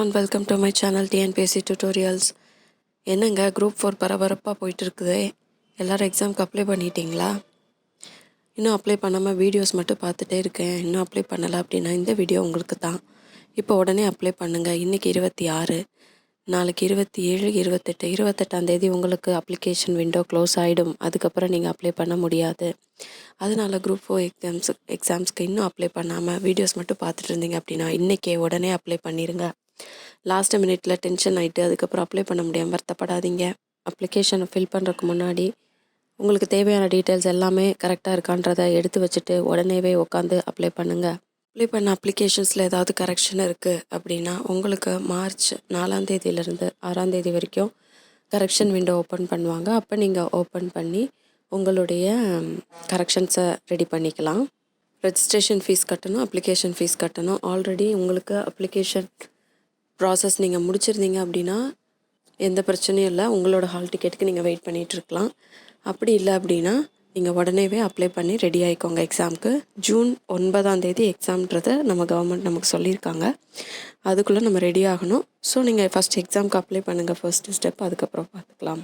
And welcome to my channel TNPSC tutorials என்னங்க group four பரபரப்பாக போயிட்டுருக்குது? எல்லோரும் எக்ஸாமுக்கு எக்ஸாம்க்கு அப்ளை பண்ணிட்டீங்களா? இன்னும் அப்ளை பண்ணாமல் வீடியோஸ் மட்டும் பார்த்துட்டே இருக்கேன். இன்னும் அப்ளை பண்ணலை அப்படின்னா இந்த வீடியோ உங்களுக்கு தான். இப்போ உடனே அப்ளை பண்ணுங்கள் இன்றைக்கி இருபத்தி ஆறு. நாளைக்கு இருபத்தி ஏழு இருபத்தெட்டு இருபத்தெட்டாம் தேதி உங்களுக்கு அப்ளிகேஷன் விண்டோ க்ளோஸ் ஆகிடும் அதுக்கப்புறம் நீங்கள் அப்ளை பண்ண முடியாது. அதனால் குரூப் ஃபோர் எக்ஸாம்ஸ் எக்ஸாம்ஸ்க்கு இன்னும் அப்ளை பண்ணாமல் வீடியோஸ் மட்டும் பார்த்துட்டு இருந்தீங்க அப்படின்னா இன்றைக்கே உடனே அப்ளை பண்ணிடுங்க லாஸ்ட் மினிட்ல டென்ஷன் ஆகிட்டு அதுக்கப்புறம் அப்ளை பண்ண முடியாமல் வருத்தப்படாதீங்க. அப்ளிகேஷனை ஃபில் பண்ணுறதுக்கு முன்னாடி உங்களுக்கு தேவையான டீட்டெயில்ஸ் எல்லாமே கரெக்டாக இருக்கான்றதை எடுத்து வச்சுட்டு உடனேவே உட்காந்து அப்ளை பண்ணுங்கள் அப்ளை பண்ண அப்ளிகேஷன்ஸில் ஏதாவது கரெக்ஷன் இருக்குது அப்படின்னா உங்களுக்கு மார்ச் நாலாம் தேதியிலேருந்து ஆறாம் தேதி வரைக்கும் கரெக்ஷன் விண்டோ ஓப்பன் பண்ணுவாங்க. அப்போ நீங்கள் ஓப்பன் பண்ணி உங்களுடைய கரெக்ஷன்ஸை ரெடி பண்ணிக்கலாம். ரெஜிஸ்ட்ரேஷன் ஃபீஸ் கட்டணும் அப்ளிகேஷன் ஃபீஸ் கட்டணும். ஆல்ரெடி உங்களுக்கு அப்ளிகேஷன் ப்ராசஸ் நீங்கள் முடிச்சிருந்தீங்க அப்படின்னா எந்த பிரச்சனையும் இல்லை. உங்களோட ஹால் டிக்கெட்டுக்கு நீங்கள் வெயிட் பண்ணிகிட்ருக்கலாம் அப்படி இல்லை அப்படின்னா நீங்கள் உடனேவே அப்ளை பண்ணி ரெடி ஆகிக்கோங்க எக்ஸாமுக்கு ஜூன் ஒன்பதாம் தேதி எக்ஸாம்ன்றதை நம்ம கவர்மெண்ட் நமக்கு சொல்லியிருக்காங்க. அதுக்குள்ளே நம்ம ரெடி ஆகணும். ஸோ நீங்கள் ஃபஸ்ட் எக்ஸாமுக்கு அப்ளை பண்ணுங்கள் ஃபஸ்ட்டு ஸ்டெப் அதுக்கப்புறம் பார்த்துக்கலாம்.